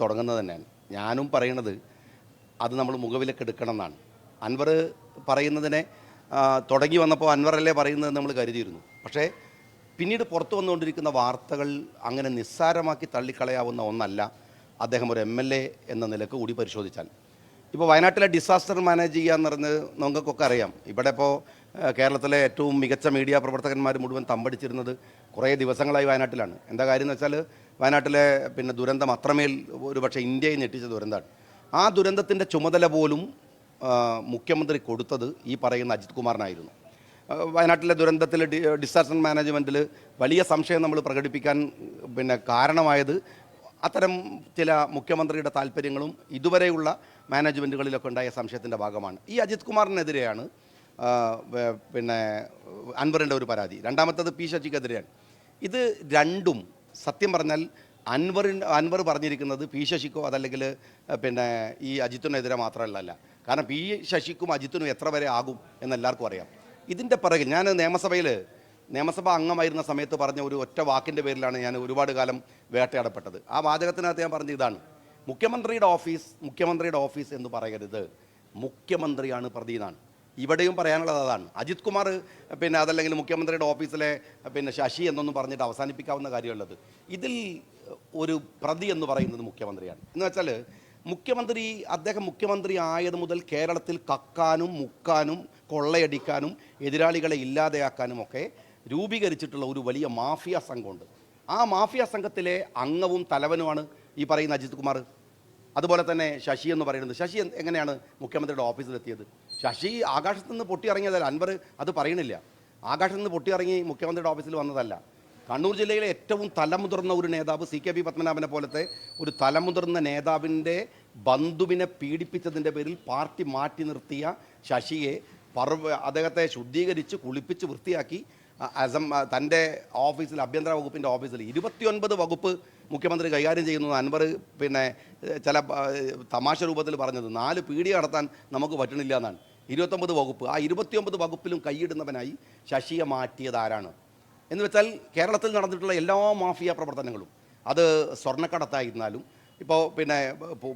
തുടങ്ങുന്നത് തന്നെയാണ്. ഞാനും പറയുന്നത് അത് നമ്മൾ മുഖവിലൊക്കെ എടുക്കണം എന്നാണ് അൻവർ പറയുന്നതിനെ തുടങ്ങി വന്നപ്പോൾ അൻവറല്ലേ പറയുന്നത് നമ്മൾ കരുതിയിരുന്നു. പക്ഷേ പിന്നീട് പുറത്തു വന്നുകൊണ്ടിരിക്കുന്ന വാർത്തകൾ അങ്ങനെ നിസ്സാരമാക്കി തള്ളിക്കളയാവുന്ന ഒന്നല്ല അദ്ദേഹം ഒരു എം എൽ എ എന്ന നിലയ്ക്ക് കൂടി പരിശോധിച്ചാൽ. ഇപ്പോൾ വയനാട്ടിലെ ഡിസാസ്റ്റർ മാനേജ് ചെയ്യുക എന്ന് പറഞ്ഞ് നമുക്കൊക്കെ അറിയാം. ഇവിടെ ഇപ്പോൾ കേരളത്തിലെ ഏറ്റവും മികച്ച മീഡിയ പ്രവർത്തകന്മാർ മുഴുവൻ തമ്പടിച്ചിരുന്നത് കുറേ ദിവസങ്ങളായി വയനാട്ടിലാണ്. എന്താ കാര്യം എന്ന് വെച്ചാൽ വയനാട്ടിലെ പിന്നെ ദുരന്തം അത്രമേൽ ഒരു പക്ഷേ ഇന്ത്യയെ ഞെട്ടിച്ച ദുരന്തമാണ്. ആ ദുരന്തത്തിന്റെ ചുമതല പോലും മുഖ്യമന്ത്രി കൊടുത്തത് ഈ പറയുന്ന അജിത് കുമാറിനായിരുന്നു. വയനാട്ടിലെ ദുരന്തത്തിൽ ഡിസാസ്റ്റർ മാനേജ്മെന്റിൽ വലിയ സംശയം നമ്മൾ പ്രകടിപ്പിക്കാൻ പിന്നെ കാരണമായത് അത്തരം ചില മുഖ്യമന്ത്രിയുടെ താല്പര്യങ്ങളും ഇതുവരെയുള്ള മാനേജ്മെന്റുകളിലൊക്കെ ഉണ്ടായ സംശയത്തിന്റെ ഭാഗമാണ്. ഈ അജിത് കുമാറിനെതിരെയാണ് പിന്നെ അൻവറിന്റെ ഒരു പരാതി. രണ്ടാമത്തത് പി ശശിക്കെതിരെയാണ്. ഇത് രണ്ടും സത്യം പറഞ്ഞാൽ അൻവറിൻ അൻവർ പറഞ്ഞിരിക്കുന്നത് പി ശശിക്കോ അതല്ലെങ്കിൽ പിന്നെ ഈ അജിത്തിനെതിരെ മാത്രമല്ല കാരണം പി ശശിക്കും അജിത്തിനും എത്ര വരെ ആകും എന്ന് എല്ലാവർക്കും അറിയാം. ഇതിന്റെ പിറകിൽ ഞാൻ നിയമസഭയിൽ നിയമസഭാ അംഗമായിരുന്ന സമയത്ത് പറഞ്ഞ ഒരു ഒറ്റ വാക്കിന്റെ പേരിലാണ് ഞാൻ ഒരുപാട് കാലം വേട്ടയാടപ്പെട്ടത്. ആ വാചകത്തിനകത്ത് ഞാൻ പറഞ്ഞ ഇതാണ്. മുഖ്യമന്ത്രിയുടെ ഓഫീസ് മുഖ്യമന്ത്രിയുടെ ഓഫീസ് എന്ന് പറയരുത്. മുഖ്യമന്ത്രിയാണ് പ്രതി ഇവിടെയും പറയാനുള്ളത് അതാണ്. അജിത് കുമാർ പിന്നെ അതല്ലെങ്കിൽ മുഖ്യമന്ത്രിയുടെ ഓഫീസിലെ പിന്നെ ശശി എന്നൊന്നും പറഞ്ഞിട്ട് അവസാനിപ്പിക്കാവുന്ന കാര്യമുള്ളത്. ഇതിൽ ഒരു പ്രതി എന്ന് പറയുന്നത് മുഖ്യമന്ത്രിയാണ്. എന്ന് വെച്ചാൽ മുഖ്യമന്ത്രി അദ്ദേഹം മുഖ്യമന്ത്രി ആയത് മുതൽ കേരളത്തിൽ കക്കാനും മുക്കാനും കൊള്ളയടിക്കാനും എതിരാളികളെ ഇല്ലാതെയാക്കാനും ഒക്കെ രൂപീകരിച്ചിട്ടുള്ള ഒരു വലിയ മാഫിയ സംഘമുണ്ട്. ആ മാഫിയ സംഘത്തിലെ അംഗവും തലവനുമാണ് ഈ പറയുന്ന അജിത് കുമാർ. അതുപോലെ തന്നെ ശശി എന്ന് പറയുന്നത്. ശശി എങ്ങനെയാണ് മുഖ്യമന്ത്രിയുടെ ഓഫീസിലെത്തിയത്? ശശി ആകാശത്തു നിന്ന് പൊട്ടിയിറങ്ങിയതല്ല. അൻവർ അത് പറയണില്ല ആകാശത്തു നിന്ന് പൊട്ടിയിറങ്ങി മുഖ്യമന്ത്രിയുടെ ഓഫീസിൽ വന്നതല്ല. കണ്ണൂർ ജില്ലയിലെ ഏറ്റവും തലമുതിർന്ന ഒരു നേതാവ് സി കെ പി പത്മനാഭനെ പോലത്തെ ഒരു തലമുതിർന്ന നേതാവിന്റെ ബന്ധുവിനെ പീഡിപ്പിച്ചതിന്റെ പേരിൽ പാർട്ടി മാറ്റി നിർത്തിയ ശശിയെ പർവ അദ്ദേഹത്തെ ശുദ്ധീകരിച്ച് കുളിപ്പിച്ച് വൃത്തിയാക്കി അസം തന്റെ ഓഫീസിൽ ആഭ്യന്തര വകുപ്പിന്റെ ഓഫീസിൽ ഇരുപത്തിയൊൻപത് വകുപ്പ് മുഖ്യമന്ത്രി കൈകാര്യം ചെയ്യുന്നത് അൻവർ പിന്നെ ചില തമാശ രൂപത്തിൽ പറഞ്ഞത്. നാല് പീഡിയ നടത്താൻ നമുക്ക് പറ്റണില്ല എന്നാണ്. ഇരുപത്തൊമ്പത് വകുപ്പ്. ആ ഇരുപത്തിയൊമ്പത് വകുപ്പിലും കൈയിടുന്നവനായി ശശിയെ മാറ്റിയത് ആരാണ്? എന്ന് വെച്ചാൽ കേരളത്തിൽ നടന്നിട്ടുള്ള എല്ലാ മാഫിയ പ്രവർത്തനങ്ങളും അത് സ്വർണക്കടത്തായിരുന്നാലും ഇപ്പോൾ പിന്നെ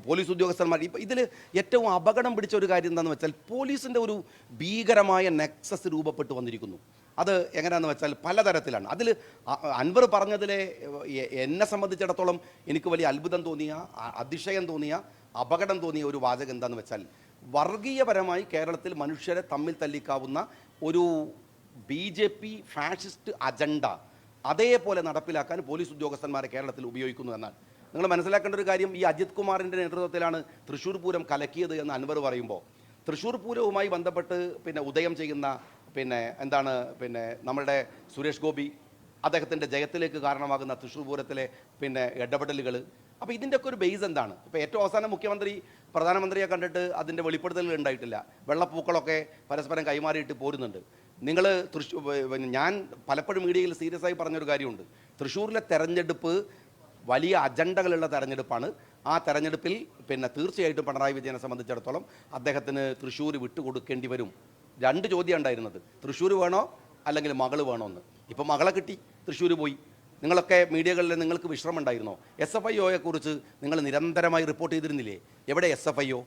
പോലീസ് ഉദ്യോഗസ്ഥന്മാർ ഇപ്പോൾ ഇതിൽ ഏറ്റവും അപകടം പിടിച്ച ഒരു കാര്യം എന്താണെന്ന് വെച്ചാൽ പോലീസിന്റെ ഒരു ഭീകരമായ നെക്സസ് രൂപപ്പെട്ടു വന്നിരിക്കുന്നു. അത് എങ്ങനെയാണെന്ന് വെച്ചാൽ പലതരത്തിലാണ്. അതിൽ അൻവർ പറഞ്ഞതിലെ എന്നെ സംബന്ധിച്ചിടത്തോളം എനിക്ക് വലിയ അത്ഭുതം തോന്നിയ അതിശയം തോന്നിയ അപകടം തോന്നിയ ഒരു വാചകം എന്താണെന്ന് വെച്ചാൽ വർഗീയപരമായി കേരളത്തിൽ മനുഷ്യരെ തമ്മിൽ തല്ലിക്കാവുന്ന ഒരു B J P fascist agenda അതേപോലെ നടപ്പിലാക്കാൻ പോലീസ് ഉദ്യോഗസ്ഥന്മാരെ കേരളത്തിൽ ഉപയോഗിക്കുന്നു എന്നാണ്. നിങ്ങൾ മനസ്സിലാക്കേണ്ട ഒരു കാര്യം ഈ അജിത് കുമാറിന്റെ നേതൃത്വത്തിലാണ് തൃശ്ശൂർ പൂരം കലക്കിയത് എന്ന് അൻവർ പറയുമ്പോൾ തൃശ്ശൂർ പൂരവുമായി ബന്ധപ്പെട്ട് പിന്നെ ഉദയം ചെയ്യുന്ന പിന്നെ എന്താണ് പിന്നെ നമ്മളുടെ സുരേഷ് ഗോപി അദ്ദേഹത്തിന്റെ ജയത്തിലേക്ക് കാരണമാകുന്ന തൃശ്ശൂർ പൂരത്തിലെ പിന്നെ ഇടപെടലുകൾ അപ്പോൾ ഇതിന്റെയൊക്കെ ഒരു ബേസ് എന്താണ്? ഇപ്പോൾ ഏറ്റവും അവസാനം മുഖ്യമന്ത്രി പ്രധാനമന്ത്രിയെ കണ്ടിട്ട് അതിന്റെ വെളിപ്പെടുത്തലുകൾ ഉണ്ടായിട്ടില്ല. വെള്ളപ്പൂക്കളൊക്കെ പരസ്പരം കൈമാറിയിട്ട് പോരുന്നുണ്ട്. നിങ്ങൾ തൃശ്ശൂർ ഞാൻ പലപ്പോഴും മീഡിയയിൽ സീരിയസ് ആയി പറഞ്ഞൊരു കാര്യമുണ്ട്. തൃശ്ശൂരിലെ തെരഞ്ഞെടുപ്പ് വലിയ അജണ്ടകളുള്ള തെരഞ്ഞെടുപ്പാണ്. ആ തെരഞ്ഞെടുപ്പിൽ പിന്നെ തീർച്ചയായിട്ടും പിണറായി വിജയനെ സംബന്ധിച്ചിടത്തോളം അദ്ദേഹത്തിന് തൃശ്ശൂർ വിട്ടുകൊടുക്കേണ്ടി വരും. രണ്ട് ചോദ്യം ഉണ്ടായിരുന്നത്. തൃശ്ശൂർ വേണോ അല്ലെങ്കിൽ മകൾ വേണോ എന്ന് ഇപ്പം മകളെ കിട്ടി തൃശ്ശൂർ പോയി. നിങ്ങളൊക്കെ മീഡിയകളിൽ നിങ്ങൾക്ക് വിശ്രമം ഉണ്ടായിരുന്നോ? എസ് എഫ് ഐ ഒയെക്കുറിച്ച് നിങ്ങൾ നിരന്തരമായി റിപ്പോർട്ട് ചെയ്തിരുന്നില്ലേ? എവിടെ എസ് എഫ് ഐ ഒ?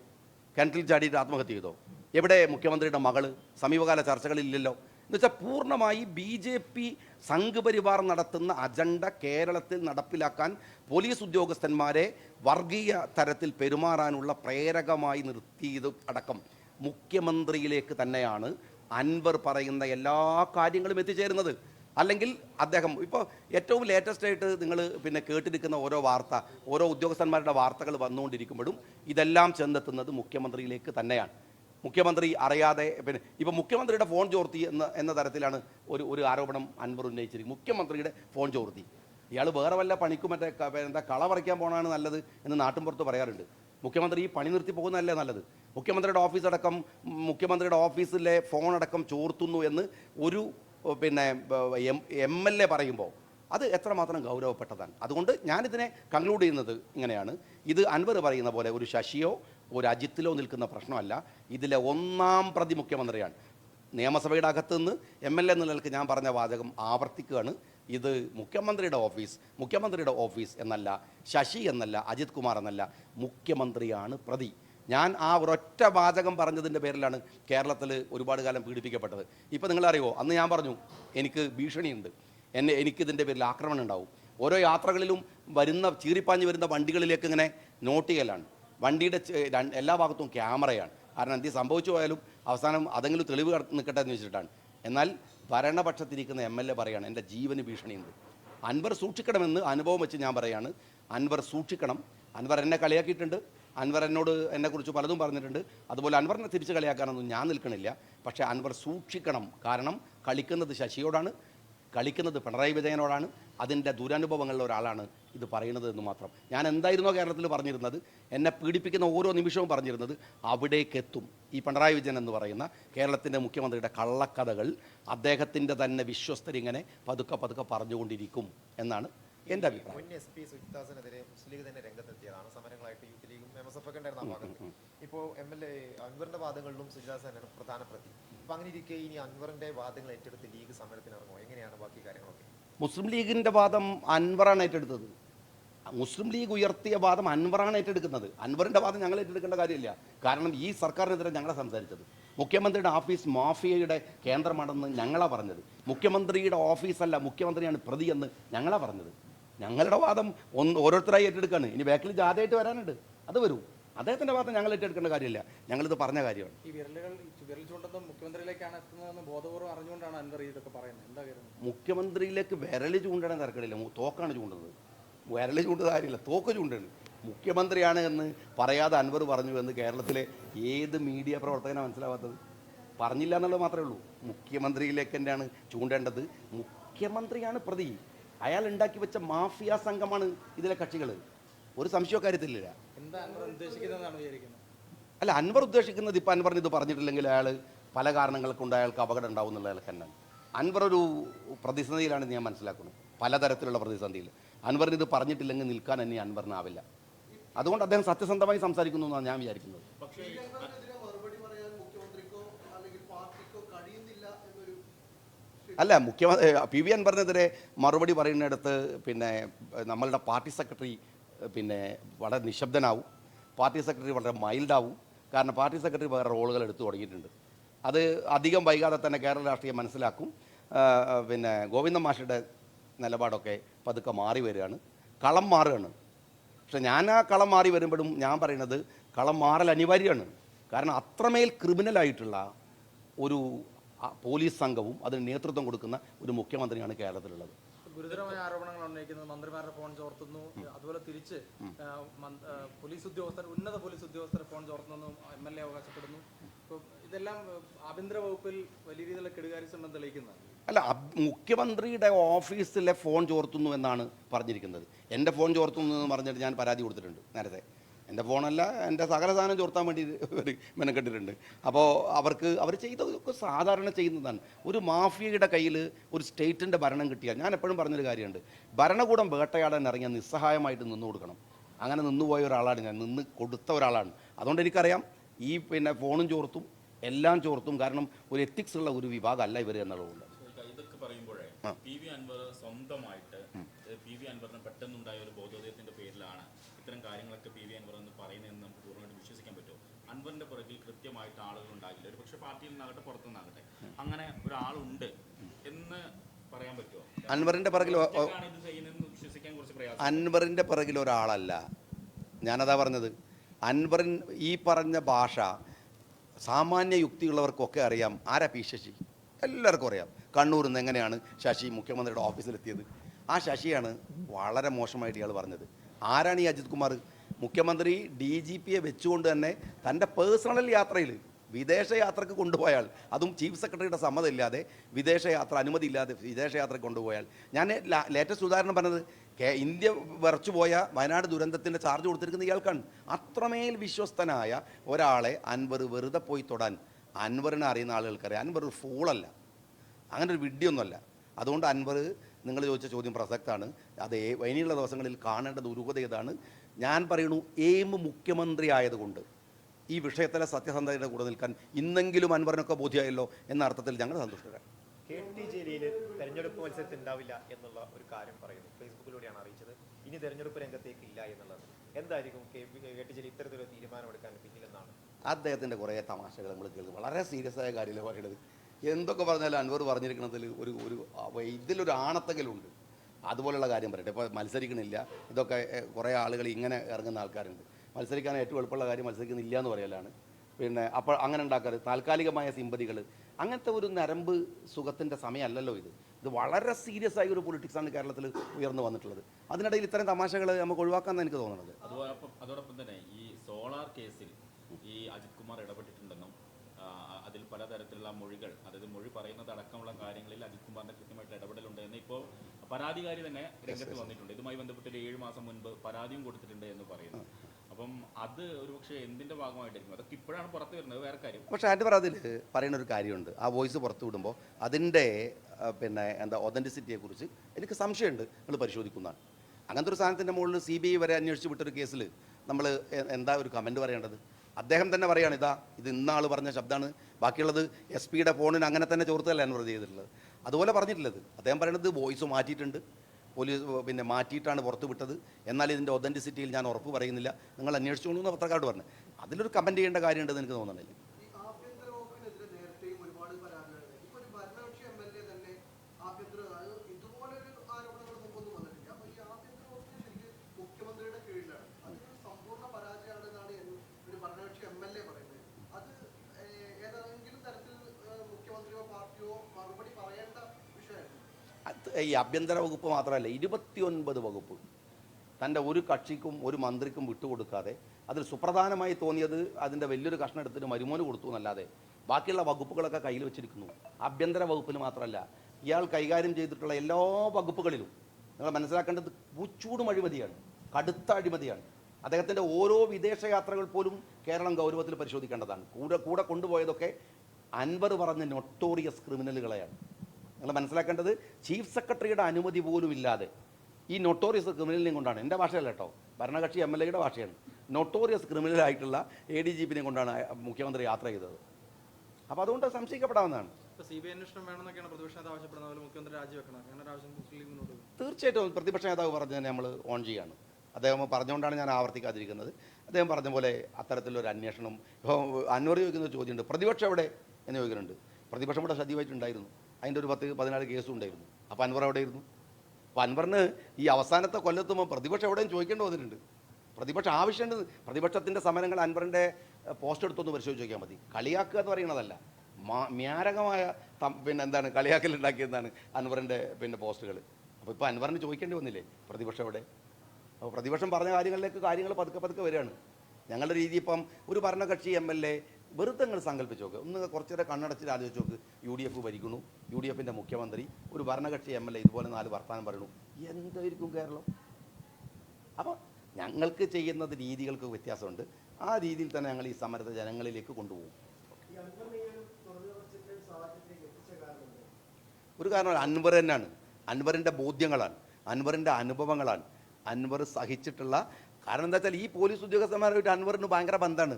കിണറ്റിൽ ചാടിയിട്ട് ആത്മഹത്യ ചെയ്തോ? എവിടെ മുഖ്യമന്ത്രിയുടെ മകൾ? സമീപകാല ചർച്ചകളില്ലല്ലോ. എന്ന് വെച്ചാൽ പൂർണമായി ബി ജെ പി സംഘപരിവാർ നടത്തുന്ന അജണ്ട കേരളത്തിൽ നടപ്പിലാക്കാൻ പോലീസ് ഉദ്യോഗസ്ഥന്മാരെ വർഗീയ തരത്തിൽ പെരുമാറാനുള്ള പ്രേരകമായി നിർത്തിയത് അടക്കം മുഖ്യമന്ത്രിയിലേക്ക് തന്നെയാണ് അൻവർ പറയുന്ന എല്ലാ കാര്യങ്ങളും എത്തിച്ചേരുന്നത്. അല്ലെങ്കിൽ അദ്ദേഹം ഇപ്പോൾ ഏറ്റവും ലേറ്റസ്റ്റ് ആയിട്ട് നിങ്ങൾ പിന്നെ കേട്ടിരിക്കുന്ന ഓരോ വാർത്ത ഓരോ ഉദ്യോഗസ്ഥന്മാരുടെ വാർത്തകൾ വന്നുകൊണ്ടിരിക്കുമ്പോഴും ഇതെല്ലാം ചെന്നെത്തുന്നത് മുഖ്യമന്ത്രിയിലേക്ക് തന്നെയാണ്. മുഖ്യമന്ത്രി അറിയാതെ പിന്നെ ഇപ്പോൾ മുഖ്യമന്ത്രിയുടെ ഫോൺ ചോർത്തി എന്ന എന്ന തരത്തിലാണ് ഒരു ഒരു ആരോപണം അൻവർ ഉന്നയിച്ചിരിക്കുന്നത്. മുഖ്യമന്ത്രിയുടെ ഫോൺ ചോർത്തി. ഇയാൾ വേറെ വല്ല പണിക്കും മറ്റേ എന്താ കള പറിക്കാൻ പോകണമാണ് നല്ലത് എന്ന് നാട്ടിൻപുറത്ത് പറയാറുണ്ട്. മുഖ്യമന്ത്രി ഈ പണി നിർത്തി പോകുന്നതല്ലേ നല്ലത്? മുഖ്യമന്ത്രിയുടെ ഓഫീസ് അടക്കം മുഖ്യമന്ത്രിയുടെ ഓഫീസിലെ ഫോൺ അടക്കം ചോർത്തുന്നു എന്ന് ഒരു പിന്നെ എം എൽ എ പറയുമ്പോൾ അത് എത്രമാത്രം ഗൗരവപ്പെട്ടതാണ്. അതുകൊണ്ട് ഞാനിതിനെ കൺക്ലൂഡ് ചെയ്യുന്നത് ഇങ്ങനെയാണ്. ഇത് അൻവർ പറയുന്ന പോലെ ഒരു ശശിയോ ഒരു അജിത്തിലോ നിൽക്കുന്ന പ്രശ്നമല്ല. ഇതിലെ ഒന്നാം പ്രതി മുഖ്യമന്ത്രിയാണ്. നിയമസഭയുടെ അകത്തുനിന്ന് എം എൽ എ നിലനിൽക്ക് ഞാൻ പറഞ്ഞ വാചകം ആവർത്തിക്കുകയാണ്. ഇത് മുഖ്യമന്ത്രിയുടെ ഓഫീസ് മുഖ്യമന്ത്രിയുടെ ഓഫീസ് എന്നല്ല ശശി എന്നല്ല അജിത് കുമാർ എന്നല്ല മുഖ്യമന്ത്രിയാണ് പ്രതി. ഞാൻ ആ ഒരൊറ്റ വാചകം പറഞ്ഞതിന്റെ പേരിലാണ് കേരളത്തിൽ ഒരുപാട് കാലം പീഡിപ്പിക്കപ്പെട്ടത്. ഇപ്പോൾ നിങ്ങളറിയോ അന്ന് ഞാൻ പറഞ്ഞു എനിക്ക് ഭീഷണിയുണ്ട്. എന്നെ എനിക്കിതിന്റെ പേരിൽ ആക്രമണം ഉണ്ടാവും. ഓരോ യാത്രകളിലും വരുന്ന ചീറിപ്പാഞ്ഞ് വരുന്ന വണ്ടികളിലേക്ക് ഇങ്ങനെ നോട്ട് ചെയ്യലാണ് വണ്ടിയുടെ എല്ലാ ഭാഗത്തും ക്യാമറയാണ്. കാരണം എന്ത് സംഭവിച്ചു പോയാലും അവസാനം അതെങ്കിലും തെളിവ് കട- നിൽക്കട്ടെ എന്ന് വെച്ചിട്ടാണ്. എന്നാൽ ഭരണപക്ഷത്തിരിക്കുന്ന എം എൽ എ പറയാണ് എന്റെ ജീവന് ഭീഷണിയുണ്ട്. അൻവർ സൂക്ഷിക്കണമെന്ന് അനുഭവം വെച്ച് ഞാൻ പറയാണ് അൻവർ സൂക്ഷിക്കണം. അൻവർ എന്നെ കളിയാക്കിയിട്ടുണ്ട്. അൻവർ എന്നോട് എന്നെക്കുറിച്ച് പലതും പറഞ്ഞിട്ടുണ്ട്. അതുപോലെ അൻവറിനെ തിരിച്ച് കളിയാക്കാനൊന്നും ഞാൻ നിൽക്കണില്ല. പക്ഷേ അൻവർ സൂക്ഷിക്കണം. കാരണം കളിക്കുന്നത് ശശിയോടാണ് കളിക്കുന്നത് പിണറായി വിജയനോടാണ് അതിന്റെ ദുരനുഭവങ്ങളിൽ ഒരാളാണ് ഇത് പറയുന്നത് എന്ന് മാത്രം. ഞാൻ എന്തായിരുന്നോ കേരളത്തിൽ പറഞ്ഞിരുന്നത്? എന്നെ പീഡിപ്പിക്കുന്ന ഓരോ നിമിഷവും പറഞ്ഞിരുന്നത് അവിടേക്കെത്തും. ഈ പിണറായി വിജയൻ എന്ന് പറയുന്ന കേരളത്തിന്റെ മുഖ്യമന്ത്രിയുടെ കള്ളക്കഥകൾ അദ്ദേഹത്തിന്റെ തന്നെ വിശ്വസ്തരിങ്ങനെ പതുക്കെ പതുക്കെ പറഞ്ഞുകൊണ്ടിരിക്കും എന്നാണ് എന്റെ അഭിപ്രായം. രംഗത്തെത്തിയതാണ്. സമരങ്ങളായിട്ട് ഒക്കെ ഉണ്ടായിരുന്ന ആ ഭാഗത്ത്. ഇപ്പോൾ എം എൽ എ അൻവറിന്റെ വാദങ്ങളിലും സുജിദാസ് തന്നെയാണ് പ്രധാന പ്രതി. അപ്പൊ അങ്ങനെ ഇരിക്കെ ഇനി അൻവറിന്റെ വാദങ്ങൾ ഏറ്റെടുത്ത് ലീഗ് സമരത്തിന് ഇറങ്ങുമോ എങ്ങനെയാണ് ബാക്കി കാര്യങ്ങളൊക്കെ? മുസ്ലിം ലീഗിന്റെ വാദം അൻവറാണ് ഏറ്റെടുത്തത്. മുസ്ലിം ലീഗ് ഉയർത്തിയ വാദം അൻവറാണ് ഏറ്റെടുക്കുന്നത്. അൻവറിന്റെ വാദം ഞങ്ങൾ ഏറ്റെടുക്കേണ്ട കാര്യമില്ല. കാരണം ഈ സർക്കാരിനെതിരെ ഞങ്ങളെ സംസാരിച്ചത്. മുഖ്യമന്ത്രിയുടെ ഓഫീസ് മാഫിയയുടെ കേന്ദ്രമാണെന്ന് ഞങ്ങളാ പറഞ്ഞത്. മുഖ്യമന്ത്രിയുടെ ഓഫീസല്ല മുഖ്യമന്ത്രിയാണ് പ്രതിയെന്ന് ഞങ്ങളാ പറഞ്ഞത്. ഞങ്ങളുടെ വാദം ഒന്ന് ഓരോരുത്തരായി ഏറ്റെടുക്കുകയാണ് ഇനി ബാക്കിൽ ജാഥയായിട്ട് വരാനുണ്ട്. അത് വരൂ. അദ്ദേഹത്തിന്റെ ഭാഗത്ത് ഞങ്ങൾ ഏറ്റെടുക്കേണ്ട കാര്യമില്ല. ഞങ്ങളിത് പറഞ്ഞ കാര്യമാണ്. ഈ വിരലുകൾ വിരൽ ചൂണ്ടുന്നത് മുഖ്യമന്ത്രിയിലേക്കാണ് എത്തുന്നതെന്ന് ബോധപൂർവം അറിഞ്ഞുകൊണ്ടാണ് അൻവർ ഇതൊക്കെ പറയുന്നത്. എന്താ മുഖ്യമന്ത്രിയിലേക്ക് വിരൽ ചൂണ്ടണം തിരക്കടില്ല. തോക്കാണ് ചൂണ്ടുന്നത് വിരൽ ചൂണ്ടുന്ന കാര്യമില്ല. തോക്ക് ചൂണ്ടാണ്. മുഖ്യമന്ത്രിയാണ് എന്ന് പറയാതെ അൻവർ പറഞ്ഞു എന്ന് കേരളത്തിലെ ഏത് മീഡിയ പ്രവർത്തകനാണ് മനസ്സിലാവാത്തത്? പറഞ്ഞില്ല എന്നുള്ളത് മാത്രമേ ഉള്ളൂ. മുഖ്യമന്ത്രിയിലേക്ക് തന്നെയാണ് ചൂണ്ടേണ്ടത്. മുഖ്യമന്ത്രിയാണ് പ്രതി. അയാൾ ഉണ്ടാക്കി വെച്ച മാഫിയ സംഘമാണ് ഇതിലെ കക്ഷികൾ ഒരു സംശയം കാര്യത്തിലില്ല. അല്ല അൻവർ ഉദ്ദേശിക്കുന്നത് ഇപ്പം അൻവറിന് ഇത് പറഞ്ഞിട്ടില്ലെങ്കിൽ അയാൾ പല കാരണങ്ങൾ കൊണ്ട് അയാൾക്ക് അപകടം ഉണ്ടാവും എന്നുള്ള അയാൾക്ക് തന്നെ. അൻവർ ഒരു പ്രതിസന്ധിയിലാണ് ഞാൻ മനസ്സിലാക്കുന്നത് പലതരത്തിലുള്ള പ്രതിസന്ധിയിൽ അൻവറിന് ഇത് പറഞ്ഞിട്ടില്ലെങ്കിൽ നിൽക്കാൻ എന്നെ അൻവറിനാവില്ല. അതുകൊണ്ട് അദ്ദേഹം സത്യസന്ധമായി സംസാരിക്കുന്നു എന്നാണ് ഞാൻ വിചാരിക്കുന്നത്. അല്ല മുഖ്യമന്ത്രി പി വി അൻവറിനെതിരെ മറുപടി പറയുന്നിടത്ത് പിന്നെ നമ്മളുടെ പാർട്ടി സെക്രട്ടറി പിന്നെ വളരെ നിശബ്ദനാവും. പാർട്ടി സെക്രട്ടറി വളരെ മൈൽഡാവും. കാരണം പാർട്ടി സെക്രട്ടറി വേറെ റോളുകൾ എടുത്തു തുടങ്ങിയിട്ടുണ്ട്. അത് അധികം വൈകാതെ തന്നെ കേരള രാഷ്ട്രീയം മനസ്സിലാക്കും. പിന്നെ ഗോവിന്ദ മാഷയുടെ നിലപാടൊക്കെ പതുക്കെ മാറി വരികയാണ്. കളം മാറുകയാണ്. പക്ഷേ ഞാൻ ആ കളം മാറി വരുമ്പോഴും ഞാൻ പറയുന്നത് കളം മാറൽ അനിവാര്യമാണ്. കാരണം അത്രമേൽ ക്രിമിനലായിട്ടുള്ള ഒരു പോലീസ് സംഘവും അതിന് നേതൃത്വം കൊടുക്കുന്ന ഒരു മുഖ്യമന്ത്രിയാണ് കേരളത്തിലുള്ളത്. ഗുരുതരമായ ആരോപണങ്ങൾ ഉന്നയിക്കുന്നത് മന്ത്രിമാരുടെ ഫോൺ ചോർത്തുന്നു. അതുപോലെ തിരിച്ച് പോലീസ് ഉദ്യോഗസ്ഥർ ഉന്നത പോലീസ് ഉദ്യോഗസ്ഥർ ഫോൺ ചോർത്തുന്നു എം എൽ എ അവകാശപ്പെടുന്നു. ഇപ്പോൾ ഇതെല്ലാം ആഭ്യന്തര വകുപ്പിൽ വലിയ രീതിയിലുള്ള കെടുകാര്യസ്ഥുണ്ടെന്ന് തെളിയിക്കുന്നത്. അല്ല മുഖ്യമന്ത്രിയുടെ ഓഫീസിലെ ഫോൺ ചോർത്തുന്നു എന്നാണ് പറഞ്ഞിരിക്കുന്നത്. എന്റെ ഫോൺ ചോർത്തുന്നു എന്ന് പറഞ്ഞിട്ട് ഞാൻ പരാതി കൊടുത്തിട്ടുണ്ട് നേരത്തെ. എന്റെ ഫോണല്ല എന്റെ സകല സാധനം ചോർത്താൻ വേണ്ടി ഇവർ മെനക്കെട്ടിട്ടുണ്ട്. അപ്പോൾ അവർക്ക് അവർ ചെയ്തൊക്കെ സാധാരണ ചെയ്യുന്നതാണ്. ഒരു മാഫിയയുടെ കയ്യിൽ ഒരു സ്റ്റേറ്റിന്റെ ഭരണം കിട്ടിയാൽ ഞാൻ എപ്പോഴും പറഞ്ഞൊരു കാര്യമുണ്ട്. ഭരണകൂടം വേട്ടയാടാൻ ഇറങ്ങിയാൽ നിസ്സഹായമായിട്ട് നിന്നു കൊടുക്കണം. അങ്ങനെ നിന്നുപോയ ഒരാളാണ് ഞാൻ നിന്ന് കൊടുത്ത ഒരാളാണ്. അതുകൊണ്ട് എനിക്കറിയാം ഈ പിന്നെ ഫോണും ചോർത്തും എല്ലാം ചോർത്തും. കാരണം ഒരു എത്തിക്സ് ഉള്ള ഒരു വിഭാഗം അല്ല ഇവർ എന്നുള്ളതുകൊണ്ട് ഇതൊക്കെ പറയുമ്പോഴേ പി വി അൻവർ സ്വന്തമായിട്ട് പി വി അൻവറിന് പെട്ടെന്നുണ്ടായ ഒരു ബോധോദയത്തിന്റെ പേരിലാണ് ഇത്തരം കാര്യങ്ങളൊക്കെ പി വി അൻവർ എന്ന് പറയുന്നതെന്ന് നമുക്ക് പൂർണമായിട്ട് വിശ്വസിക്കാൻ പറ്റുമോ അൻവറിന്റെ പുറകിൽ കൃത്യമായിട്ട് ആളുകൾ ഉണ്ടാകില്ല ഒരു പക്ഷേ പാർട്ടിയിൽ നിന്നാകട്ടെ പുറത്തുനിന്നാകട്ടെ. അങ്ങനെ ഒരാളുണ്ട് എന്ന് പറയാൻ പറ്റുമോ അൻവറിന്റെ പുറകിൽ അൻവറിന്റെ പുറകിൽ ഒരാളല്ല. ഞാനതാ പറഞ്ഞത്. അൻവറിൻ ഈ പറഞ്ഞ ഭാഷ സാമാന്യ യുക്തിയുള്ളവർക്കൊക്കെ അറിയാം. ആരാ പി ശശി? എല്ലാവർക്കും അറിയാം. കണ്ണൂരിൽ നിന്ന് എങ്ങനെയാണ് ശശി മുഖ്യമന്ത്രിയുടെ ഓഫീസിലെത്തിയത്? ആ ശശിയാണ് വളരെ മോശമായിട്ട് ഇയാൾ പറഞ്ഞത്. ആരാണ് ഈ അജിത് കുമാർ? മുഖ്യമന്ത്രി ഡി ജി പിയെ വെച്ചുകൊണ്ട് തന്നെ തന്റെ പേഴ്സണൽ യാത്രയിൽ വിദേശയാത്രക്ക് കൊണ്ടുപോയാൽ അതും ചീഫ് സെക്രട്ടറിയുടെ സമ്മതമില്ലാതെ വിദേശയാത്ര അനുമതിയില്ലാതെ വിദേശയാത്രക്ക് കൊണ്ടുപോയാൽ. ഞാൻ ലേറ്റസ്റ്റ് ഉദാഹരണം പറഞ്ഞത് കേ- ഇന്ത്യ വിറച്ചു പോയ വയനാട് ദുരന്തത്തിന്റെ ചാർജ് കൊടുത്തിരിക്കുന്ന ഇയാൾക്കാണ്. അത്രമേൽ വിശ്വസ്തനായ ഒരാളെ അൻവർ വെറുതെ പോയി തൊടാൻ അൻവറിനെ അറിയുന്ന ആളുകൾക്കറിയാം. അൻവർ ഒരു ഫൂളല്ല അങ്ങനെ ഒരു വിഡ്ഢിയൊന്നുമല്ല. അതുകൊണ്ട് അൻവർ നിങ്ങൾ ചോദിച്ച ചോദ്യം പ്രസക്താണ്. അത് ഇനിയുള്ള ദിവസങ്ങളിൽ കാണേണ്ട ദുരൂഹതയതാണ് ഞാൻ പറയുന്നു എയിം മുഖ്യമന്ത്രി ആയതുകൊണ്ട് ഈ വിഷയത്തിലെ സത്യസന്ധതയുടെ കൂടെ നിൽക്കാൻ ഇന്നെങ്കിലും അൻവറിനൊക്കെ ബോധ്യമായല്ലോ എന്ന അർത്ഥത്തിൽ ഞങ്ങൾ സന്തുഷ്ടരാണ്. കെ ടി ജലീൽ തെരഞ്ഞെടുപ്പ് മത്സരത്തിൽ ഉണ്ടാവില്ല എന്നുള്ള ഒരു കാര്യം പറയുന്നു. ഫേസ്ബുക്കിലൂടെയാണ് അറിയിച്ചത്. ഇനി തെരഞ്ഞെടുപ്പ് രംഗത്തേക്ക് ഇല്ല എന്നുള്ളത്. എന്തായിരിക്കും കെ ടി ജലീൽ ഇത്തരത്തിലൊരു തീരുമാനമെടുക്കാൻ പിന്നിലെന്നാണ്? അദ്ദേഹത്തിന്റെ കുറേ തമാശകൾ നമ്മൾ കേൾക്കും. വളരെ സീരിയസ് ആയ കാര്യമല്ലേ പറയണത്? എന്തൊക്കെ പറഞ്ഞാലും അൻവർ പറഞ്ഞിരിക്കുന്നതിൽ ഒരു ഒരു ഇതിലൊരു ആണത്തെങ്കിലുണ്ട് അതുപോലുള്ള കാര്യം പറയട്ടെ. ഇപ്പോൾ മത്സരിക്കണില്ല. ഇതൊക്കെ കുറേ ആളുകൾ ഇങ്ങനെ ഇറങ്ങുന്ന ആൾക്കാരുണ്ട്. മത്സരിക്കാൻ ഏറ്റവും എളുപ്പമുള്ള കാര്യം മത്സരിക്കുന്നില്ല എന്ന് പറയലാണ്. പിന്നെ അപ്പോൾ അങ്ങനെ ഉണ്ടാക്കാറ്. താൽക്കാലികമായ സിമ്പതികൾ അങ്ങനത്തെ ഒരു നരമ്പ് സുഖത്തിന്റെ സമയമല്ലല്ലോ ഇത്. ഇത് വളരെ സീരിയസ് ആയ ഒരു പൊളിറ്റിക്സാണ് കേരളത്തിൽ ഉയർന്നു വന്നിട്ടുള്ളത്. അതിനിടയിൽ ഇത്തരം തമാശകൾ നമുക്ക് ഒഴിവാക്കാമെന്ന് എനിക്ക് തോന്നുന്നത് അതോടൊപ്പം തന്നെ ഈ സോളാർ കേസിൽ ഈ അജിത് കുമാർ ഇടപെട്ടിട്ടുണ്ടെന്നും അതിൽ പലതരത്തിലുള്ള മൊഴികൾ അതായത് മൊഴി പറയുന്നത് അടക്കമുള്ള കാര്യങ്ങളിൽ അജിത് കുമാറിന്റെ കൃത്യമായിട്ട് ഇടപെടലുണ്ട് എന്ന് ഇപ്പോൾ പരാതികാരി തന്നെ രംഗത്ത് വന്നിട്ടുണ്ട്. ഇതുമായി ബന്ധപ്പെട്ട് ഒരു ഏഴ് മാസം മുൻപ് പരാതിയും കൊടുത്തിട്ടുണ്ട് എന്ന് പറയുന്നു. അപ്പം അത് ഒരുപക്ഷെ എന്തിന്റെ ഭാഗമായിട്ടായിരിക്കും? അതൊക്കെ ഇപ്പോഴാണ് പുറത്തു വരുന്നത്. വേറെ കാര്യം. പക്ഷേ ആന്റി പറയാതിൽ പറയുന്ന ഒരു കാര്യമുണ്ട്. ആ വോയിസ് പുറത്തു വിടുമ്പോൾ അതിന്റെ ആ, പിന്നെ എന്താ ഒതന്റിസിറ്റിയെക്കുറിച്ച് എനിക്ക് സംശയമുണ്ട്. നിങ്ങൾ പരിശോധിക്കുന്നതാണ്. അങ്ങനത്തെ ഒരു സാധനത്തിന്റെ മുകളിൽ സി ബി ഐ വരെ അന്വേഷിച്ച് വിട്ടൊരു കേസിൽ നമ്മൾ എന്താ ഒരു കമന്റ് പറയേണ്ടത്? അദ്ദേഹം തന്നെ പറയുകയാണ് ഇതാ ഇത് ഇന്ന ആൾ പറഞ്ഞ ശബ്ദമാണ്. ബാക്കിയുള്ളത് എസ് പിയുടെ ഫോണിന് അങ്ങനെ തന്നെ ചോർത്തല്ല അൻവർ ചെയ്തിട്ടുള്ളത്? അതുപോലെ പറഞ്ഞിട്ടില്ലത്. അദ്ദേഹം പറയുന്നത് വോയിസ് മാറ്റിയിട്ടുണ്ട്. പോലീസ് പിന്നെ മാറ്റിയിട്ടാണ് പുറത്ത് വിട്ടത്. എന്നാൽ ഇതിന്റെ ഒതന്റിസിറ്റിയിൽ ഞാൻ ഉറപ്പ് പറയുന്നില്ല. നിങ്ങൾ അന്വേഷിച്ചോളൂ എന്ന് പത്രക്കാരോട് പറഞ്ഞു. അതിലൊരു കമന്റ് ചെയ്യേണ്ട കാര്യമുണ്ടെന്ന് എനിക്ക് തോന്നുന്നില്ല ഈ ആഭ്യന്തര വകുപ്പിനെതിരെ നേരത്തെയും ഒരുപാട് പരാതികൾ ഇപ്പൊ ഒരു ഭരണകക്ഷി എം എൽ എ തന്നെ ആഭ്യന്തര അത് ഇതുപോലൊരു ആരോപണങ്ങൾ മുമ്പൊന്നും വന്നിട്ടില്ല അപ്പൊ ഈ ആഭ്യന്തര വകുപ്പ് ശരിക്കും മുഖ്യമന്ത്രിയുടെ കീഴിലാണ് അതൊരു സമ്പൂർണ പരാജയമാണെന്നാണ് എൻ- ഒരു ഭരണകക്ഷി എം എൽ എ പറയുന്നത് അത് ഏഹ്, ഏതെങ്കിലും തരത്തിൽ ഏഹ്, മുഖ്യമന്ത്രിയോ പാർട്ടിയോ മറുപടി പറയേണ്ട വിഷയമായിരുന്നു അത് ഈ ആഭ്യന്തര വകുപ്പ് മാത്രമല്ല ഇരുപത്തിയൊൻപത് വകുപ്പ്. തന്റെ ഒരു കക്ഷിക്കും ഒരു മന്ത്രിക്കും വിട്ടുകൊടുക്കാതെ അതിൽ സുപ്രധാനമായി തോന്നിയത് അതിന്റെ വലിയൊരു കഷ്ണം എടുത്തിട്ട് മരുമോന് കൊടുത്തു എന്നല്ലാതെ ബാക്കിയുള്ള വകുപ്പുകളൊക്കെ കയ്യിൽ വെച്ചിരിക്കുന്നു. ആഭ്യന്തര വകുപ്പിന് മാത്രമല്ല ഇയാൾ കൈകാര്യം ചെയ്തിട്ടുള്ള എല്ലാ വകുപ്പുകളിലും നിങ്ങൾ മനസ്സിലാക്കേണ്ടത് പൂച്ചൂടും അഴിമതിയാണ് കടുത്ത അഴിമതിയാണ്. അദ്ദേഹത്തിന്റെ ഓരോ വിദേശയാത്രകൾ പോലും കേരളം ഗൗരവത്തിൽ പരിശോധിക്കേണ്ടതാണ്. കൂടെ കൂടെ കൊണ്ടുപോയതൊക്കെ അൻവർ പറഞ്ഞ നൊട്ടോറിയസ് ക്രിമിനലുകളെയാണ് നിങ്ങൾ മനസ്സിലാക്കേണ്ടത് ചീഫ് സെക്രട്ടറിയുടെ അനുമതി പോലും ഇല്ലാതെ. ഈ നൊട്ടോറിയസ് ക്രിമിനലിനെയും കൊണ്ടാണ്. എന്റെ ഭാഷയല്ല കേട്ടോ. ഭരണകക്ഷി എം എൽ എയുടെ ഭാഷയാണ്. നൊട്ടോറിയസ് ക്രിമിനലായിട്ടുള്ള എ ഡി ജി പിനെ കൊണ്ടാണ് മുഖ്യമന്ത്രി യാത്ര ചെയ്തത്. അപ്പോൾ അതുകൊണ്ട് സംശയിക്കപ്പെടാവുന്നതാണ്. വേണമെന്നൊക്കെയാണ് പ്രതിപക്ഷ നേതാവ് പറഞ്ഞു തന്നെ. തീർച്ചയായിട്ടും പ്രതിപക്ഷ നേതാവ് പറഞ്ഞതിനെ നമ്മൾ ഓൺ ചെയ്യാണ്. അദ്ദേഹം പറഞ്ഞുകൊണ്ടാണ് ഞാൻ ആവർത്തിക്കാതിരിക്കുന്നത്. അദ്ദേഹം പറഞ്ഞ പോലെ അത്തരത്തിലൊരു അന്വേഷണം. ഇപ്പോൾ അന്വർ ചോദിക്കുന്ന ചോദ്യമുണ്ട്. പ്രതിപക്ഷം എവിടെ? എന്ന് ചോദിക്കുന്നുണ്ട് പ്രതിപക്ഷം ഇവിടെ സജീവമായിട്ടുണ്ടായിരുന്നു അതിന്റെ ഒരു പത്ത് പതിനാല് കേസും ഉണ്ടായിരുന്നു. അപ്പോൾ അൻവർ എവിടെയായിരുന്നു അപ്പോൾ അൻവറിന് ഈ അവസാനത്തെ കൊല്ലെത്തുമ്പോൾ പ്രതിപക്ഷം എവിടെയും ചോദിക്കേണ്ടി വന്നിട്ടുണ്ട്. പ്രതിപക്ഷം ആവശ്യമുണ്ട് പ്രതിപക്ഷത്തിന്റെ സമരങ്ങൾ അൻവറിന്റെ പോസ്റ്റ് എടുത്തൊന്ന് പരിശോധിച്ച് നോക്കിയാൽ മതി. കളിയാക്കുക എന്ന് പറയുന്നതല്ല. മ്യാരകമായ പിന്നെ എന്താണ് കളിയാക്കലുണ്ടാക്കിയതാണ് അൻവറിന്റെ പിന്നെ പോസ്റ്റുകൾ. അപ്പോൾ ഇപ്പോൾ അൻവറിന് ചോദിക്കേണ്ടി വന്നില്ലേ പ്രതിപക്ഷം എവിടെ അപ്പോൾ പ്രതിപക്ഷം പറഞ്ഞ കാര്യങ്ങളിലേക്ക് കാര്യങ്ങൾ പതുക്കെ പതുക്കെ വരികയാണ്. ഞങ്ങളുടെ രീതി ഇപ്പം ഒരു ഭരണകക്ഷി എം എൽ എ വെറുതെ നിങ്ങൾ സങ്കല്പിച്ച് നോക്ക്. ഒന്ന് കുറച്ചേരെ കണ്ണടച്ചിട്ട് ആലോചിച്ച് നോക്ക്. യു ഡി എഫ് ഭരിക്കുന്നു. യു ഡി എഫിന്റെ മുഖ്യമന്ത്രി ഒരു ഭരണകക്ഷി എം എൽ എ ഇതുപോലെ നാല് വർത്തമാനം പറയണു എന്തായിരിക്കും കേരളം? അപ്പോൾ ഞങ്ങൾക്ക് ചെയ്യുന്നത് രീതികൾക്ക് വ്യത്യാസമുണ്ട്. ആ രീതിയിൽ തന്നെ ഞങ്ങൾ ഈ സമരത്തെ ജനങ്ങളിലേക്ക് കൊണ്ടുപോകും. ഒരു കാരണം അൻവർ തന്നെയാണ്. അൻവറിന്റെ ബോധ്യങ്ങളാണ്. അൻവറിന്റെ അനുഭവങ്ങളാണ്. അൻവർ സഹിച്ചിട്ടുള്ള കാരണം എന്താ വെച്ചാൽ ഈ പോലീസ് ഉദ്യോഗസ്ഥന്മാരുമായിട്ട് അൻവറിന് ഭയങ്കര ബന്ധമാണ്.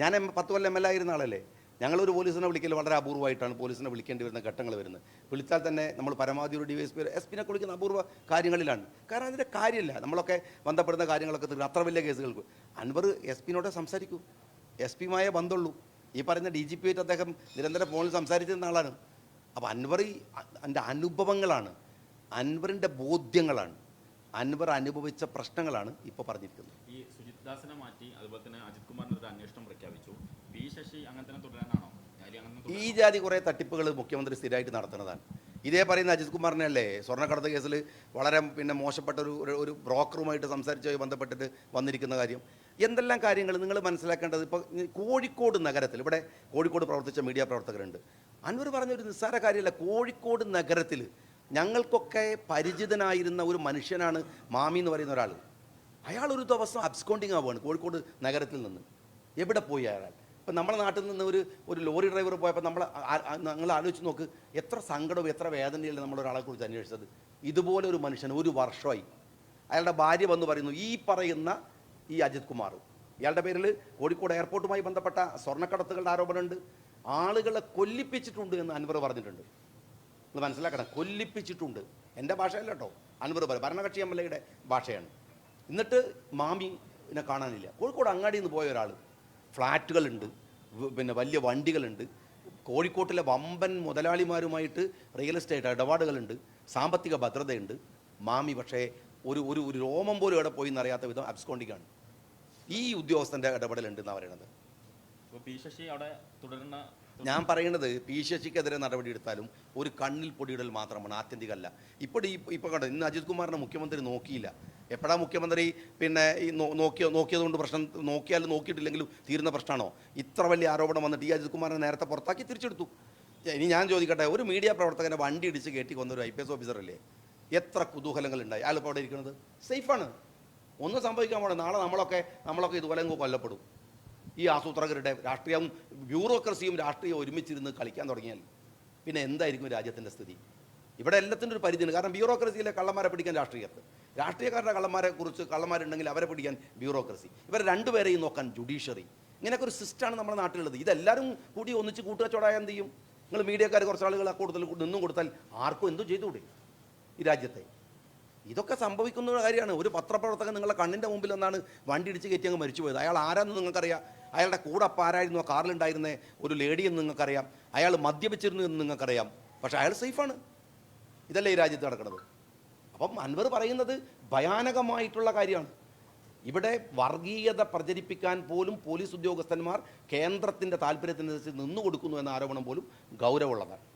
ഞാൻ പത്ത് കൊല്ലം എം എൽ ആയിരുന്ന ആളല്ലേ? ഞങ്ങളൊരു പോലീസിനെ വിളിക്കൽ വളരെ അപൂർവമായിട്ടാണ് പോലീസിനെ വിളിക്കേണ്ടി വരുന്ന ഘട്ടങ്ങൾ വരുന്നത്. വിളിച്ചാൽ തന്നെ നമ്മൾ പരമാവധി ഒരു ഡി എസ് പി എസ് പിനെ കുളിക്കുന്ന അപൂർവ കാര്യങ്ങളിലാണ്. കാരണം അതിന്റെ കാര്യമില്ല. നമ്മളൊക്കെ ബന്ധപ്പെടുന്ന കാര്യങ്ങളൊക്കെ തീർന്നു അത്ര വലിയ കേസുകൾക്ക് അൻവർ എസ് പിനോട് സംസാരിക്കൂ. എസ് പിയുമായ ബന്ധമുള്ളൂ ഈ പറയുന്ന ഡി ജി പി ആയിട്ട് അദ്ദേഹം നിരന്തരം ഫോണിൽ സംസാരിച്ചിരുന്ന ആളാണ്. അപ്പോൾ അൻവർ എന്റെ അനുഭവങ്ങളാണ്. അൻവറിന്റെ ബോധ്യങ്ങളാണ്. അൻവർ അനുഭവിച്ച പ്രശ്നങ്ങളാണ് ഇപ്പോൾ പറഞ്ഞിരിക്കുന്നത്. ദാസിനെ മാറ്റി അതുപോലെ തന്നെ അജിത് കുമാറിനെതിരെ അന്വേഷണം പ്രഖ്യാപിച്ചു. പി ശശി അങ്ങനെ തന്നെ തുടരാനാണോ? ഈ ജാതി കുറേ തട്ടിപ്പുകൾ മുഖ്യമന്ത്രി സ്ഥിരമായിട്ട് നടത്തുന്നതാണ്. ഇതേ പറയുന്ന അജിത് കുമാറിനെ അല്ലേ സ്വർണക്കടത്ത് കേസിൽ വളരെ പിന്നെ മോശപ്പെട്ട ഒരു ഒരു- ഒരു ബ്രോക്കറുമായിട്ട് സംസാരിച്ചുമായി ബന്ധപ്പെട്ടിട്ട് വന്നിരിക്കുന്ന കാര്യം. എന്തെല്ലാം കാര്യങ്ങൾ നിങ്ങൾ മനസ്സിലാക്കേണ്ടത്? ഇപ്പോൾ കോഴിക്കോട് നഗരത്തിൽ ഇവിടെ കോഴിക്കോട് പ്രവർത്തിച്ച മീഡിയ പ്രവർത്തകരുണ്ട്. അൻവർ പറഞ്ഞൊരു നിസ്സാര കാര്യമല്ല കോഴിക്കോട് നഗരത്തിൽ ഞങ്ങൾക്കൊക്കെ പരിചിതനായിരുന്ന ഒരു മനുഷ്യനാണ് മാമി എന്ന് പറയുന്ന ഒരാൾ അയാൾ ഒരു ദിവസം അബ്സ്കോണ്ടിങ് ആവുകയാണ് കോഴിക്കോട് നഗരത്തിൽ നിന്ന്. എവിടെ പോയി അയാൾ? ഇപ്പം നമ്മുടെ നാട്ടിൽ നിന്ന് ഒരു ഒരു ലോറി ഡ്രൈവർ പോയപ്പോൾ നമ്മൾ നിങ്ങൾ ആലോചിച്ച് നോക്ക് എത്ര സങ്കടവും എത്ര വേദനയല്ലേ നമ്മൾ ഒരാളെ കുറിച്ച് അന്വേഷിച്ചത്. ഇതുപോലെ ഒരു മനുഷ്യൻ ഒരു വർഷമായി. അയാളുടെ ഭാര്യ വന്ന് പറയുന്നു ഈ പറയുന്ന ഈ അജിത് കുമാർ. ഇയാളുടെ പേരിൽ കോഴിക്കോട് എയർപോർട്ടുമായി ബന്ധപ്പെട്ട സ്വർണക്കടത്തുകളുടെ ആരോപണമുണ്ട്. ആളുകളെ കൊല്ലിപ്പിച്ചിട്ടുണ്ട് എന്ന് അൻവർ പറഞ്ഞിട്ടുണ്ട്. നിങ്ങൾ മനസ്സിലാക്കണം കൊല്ലിപ്പിച്ചിട്ടുണ്ട്. എന്റെ ഭാഷയല്ല കേട്ടോ. അൻവർ പറയും ഭരണകക്ഷി എം എൽ എയുടെ ഭാഷയാണ്. എന്നിട്ട് മാമിനെ കാണാനില്ല. കോഴിക്കോട് അങ്ങാടിയിൽ നിന്ന് പോയ ഒരാൾ ഫ്ലാറ്റുകളുണ്ട് പിന്നെ വലിയ വണ്ടികളുണ്ട്. കോഴിക്കോട്ടിലെ വമ്പൻ മുതലാളിമാരുമായിട്ട് റിയൽ എസ്റ്റേറ്റ് ഇടപാടുകളുണ്ട്. സാമ്പത്തിക ഭദ്രതയുണ്ട്. മാമി പക്ഷേ ഒരു ഒരു ഒരു രോമം പോലും എവിടെ പോയി എന്നറിയാത്ത വിധം അബ്സ്കോണ്ടിക്കാണ്. ഈ ഉദ്യോഗസ്ഥന്റെ ഇടപെടലുണ്ട് എന്നാണ് പറയുന്നത് പി ശശി അവിടെ തുടരുന്ന ഞാൻ പറയുന്നത് പി ശശിക്കെതിരെ നടപടിയെടുത്താലും ഒരു കണ്ണിൽ പൊടിയിടൽ മാത്രമാണ് ആത്യന്തികമല്ല. ഇപ്പോൾ ഈ ഇപ്പോൾ കണ്ടോ ഇന്ന് അജിത് കുമാറിനെ മുഖ്യമന്ത്രി നോക്കിയില്ല. എപ്പോഴാ മുഖ്യമന്ത്രി പിന്നെ ഈ നോക്കിയ നോക്കിയതുകൊണ്ട് പ്രശ്നം നോക്കിയാലും നോക്കിയിട്ടില്ലെങ്കിലും തീരുന്ന പ്രശ്നമാണോ? ഇത്ര വലിയ ആരോപണം വന്നിട്ട് ഈ അജിത് കുമാറിനെ നേരത്തെ പുറത്താക്കി തിരിച്ചെടുത്തു. ഇനി ഞാൻ ചോദിക്കട്ടെ ഒരു മീഡിയ പ്രവർത്തകനെ വണ്ടി ഇടിച്ച് കയറ്റി കൊന്നൊരു ഐ പി എസ് ഓഫീസറല്ലേ? എത്ര കുതൂഹലങ്ങളുണ്ടായി അയാൾ ഇപ്പോൾ അവിടെ ഇരിക്കുന്നത്? സേഫാണ് ഒന്നും സംഭവിക്കാൻ പോകണം നാളെ നമ്മളൊക്കെ നമ്മളൊക്കെ ഇതുപോലെ കൊല്ലപ്പെടും. ഈ ആസൂത്രകരുടെ രാഷ്ട്രീയവും ബ്യൂറോക്രസിയും രാഷ്ട്രീയവും ഒരുമിച്ചിരുന്ന് കളിക്കാൻ തുടങ്ങിയാൽ പിന്നെ എന്തായിരിക്കും രാജ്യത്തിന്റെ സ്ഥിതി? ഇവിടെ എല്ലാത്തിന്റെ ഒരു പരിധിയുണ്ട്. കാരണം ബ്യൂറോക്രസിയിലെ കള്ളന്മാരെ പിടിക്കാൻ രാഷ്ട്രീയത്ത് രാഷ്ട്രീയക്കാരുടെ കള്ളന്മാരെ കുറിച്ച് കള്ളന്മാരുണ്ടെങ്കിൽ അവരെ പിടിക്കാൻ ബ്യൂറോക്രസി. ഇവരെ രണ്ടുപേരെയും നോക്കാൻ ജുഡീഷ്യറി. ഇങ്ങനെയൊക്കെ ഒരു സിസ്റ്റമാണ് നമ്മുടെ നാട്ടിലുള്ളത്. ഇതെല്ലാവരും കൂടി ഒന്നിച്ച് കൂട്ടുകച്ചോടായ എന്ത് ചെയ്യും? നിങ്ങൾ മീഡിയക്കാർ കുറച്ച് ആളുകൾ കൂടുതൽ നിന്നും കൊടുത്താൽ ആർക്കും എന്തും ചെയ്തുകൂടെ ഈ രാജ്യത്തെ. ഇതൊക്കെ സംഭവിക്കുന്ന കാര്യമാണ്. ഒരു പത്രപ്രവർത്തകൻ നിങ്ങളുടെ കണ്ണിന്റെ മുമ്പിൽ നിന്നാണ് വണ്ടി ഇടിച്ച് കയറ്റി അങ്ങ് മരിച്ചുപോയത്. അയാൾ ആരാന്ന് നിങ്ങൾക്കറിയാം? അയാളുടെ കൂടെ അപ്പം ആരായിരുന്നു ആ കാറിലുണ്ടായിരുന്ന ഒരു ലേഡി എന്ന് നിങ്ങൾക്കറിയാം. അയാൾ മദ്യപിച്ചിരുന്നു എന്ന് നിങ്ങൾക്കറിയാം. പക്ഷേ അയാൾ സേഫാണ്. ഇതല്ലേ ഈ രാജ്യത്ത് നടക്കുന്നത്. അപ്പം അൻവർ പറയുന്നത് ഭയാനകമായിട്ടുള്ള കാര്യമാണ്. ഇവിടെ വർഗീയത പ്രചരിപ്പിക്കാൻ പോലും പോലീസ് ഉദ്യോഗസ്ഥന്മാർ കേന്ദ്രത്തിന്റെ താല്പര്യത്തിനനുസരിച്ച് നിന്നു കൊടുക്കുന്നു എന്ന ആരോപണം പോലും ഗൗരവമുള്ളതാണ്.